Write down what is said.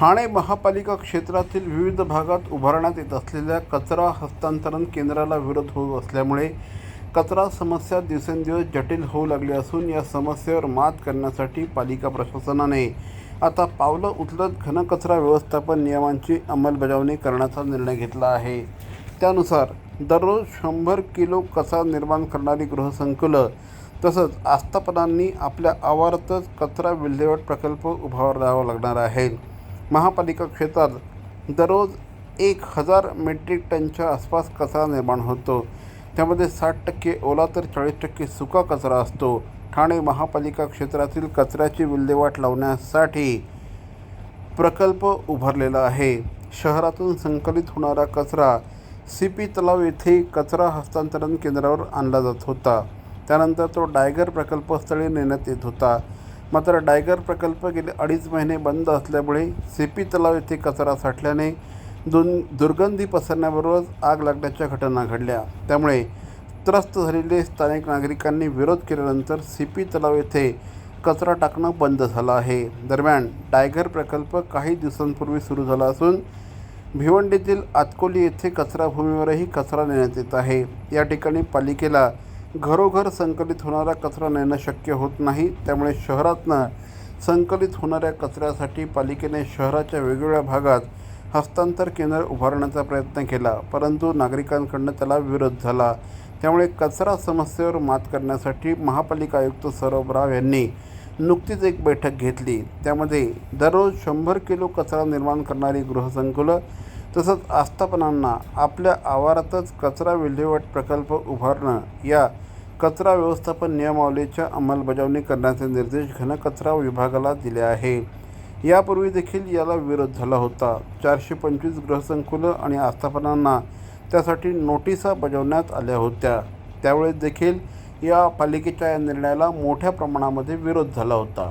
ठाणे महापालिका क्षेत्रातील विविध भागात उभारण्यात येत असलेल्या कचरा हस्तांतरण केंद्राला विरोध होत असल्यामुळे कचरा समस्या दिवसेंदिवस जटिल होऊ लागली असून या समस्येवर मात करण्यासाठी पालिका प्रशासनाने आता पावलं उचलत घनकचरा व्यवस्थापन नियमांची अंमलबजावणी करण्याचा निर्णय घेतला आहे. त्यानुसार दररोज शंभर किलो कचरा निर्माण करणारी गृहसंकुलं तसंच आस्थापनांनी आपल्या आवारातच कचरा विल्हेवाट प्रकल्प उभारावा लागणार आहे महापालिका क्षेत्रात दररोज एक हजार मेट्रिक टनच्या आसपास कचरा निर्माण होतो. त्यामध्ये साठ टक्के ओला तर चाळीस टक्के सुका कचरा असतो. ठाणे महापालिका क्षेत्रातील कचऱ्याची विल्हेवाट लावण्यासाठी प्रकल्प उभारलेला आहे. शहरातून संकलित होणारा कचरा सी पी तलाव येथे कचरा हस्तांतरण केंद्रावर आणला जात होता. त्यानंतर तो डायगर प्रकल्पस्थळी नेण्यात येत होता. मात्र डायगर प्रकल्प गेले अडीच महिने बंद असल्यामुळे सी पी तलाव येथे कचरा साठल्याने दोन दुर्गंधी पसरण्याबरोबरच आग लागण्याच्या घटना घडल्या. त्यामुळे त्रस्त झालेले स्थानिक नागरिकांनी विरोध केल्यानंतर सी पी तलाव येथे कचरा टाकणं बंद झालं आहे. दरम्यान डायगर प्रकल्प काही दिवसांपूर्वी सुरू झाला असून भिवंडीतील आतकोली येथे कचराभूमीवरही कचरा नेण्यात येत आहे. या ठिकाणी पालिकेला घरोघर संकलित होणारा कचरा नेणं शक्य होत नाही. त्यामुळे शहरातनं संकलित होणाऱ्या कचऱ्यासाठी पालिकेने शहराच्या वेगवेगळ्या भागात हस्तांतर केंद्र उभारण्याचा प्रयत्न केला. परंतु नागरिकांकडनं त्याला विरोध झाला. त्यामुळे कचरा समस्येवर मात करण्यासाठी महापालिका आयुक्त सौरभ राव यांनी नुकतीच एक बैठक घेतली. त्यामध्ये दररोज शंभर किलो कचरा निर्माण करणारी गृहसंकुलं तसंच आस्थापनांना आपल्या आवारातच कचरा विल्हेवाट प्रकल्प उभारणं या कचरा व्यवस्थापन नियमावलीच्या अंमलबजावणी करण्याचे निर्देश घनकचरा विभागाला दिले आहे. यापूर्वी देखील याला विरोध झाला होता. चारशे पंचवीस गृहसंकुलं आणि आस्थापनांना त्यासाठी नोटिसा बजावण्यात आल्या होत्या. त्यावेळेस देखील या पालिकेच्या या निर्णयाला मोठ्या प्रमाणामध्ये विरोध झाला होता.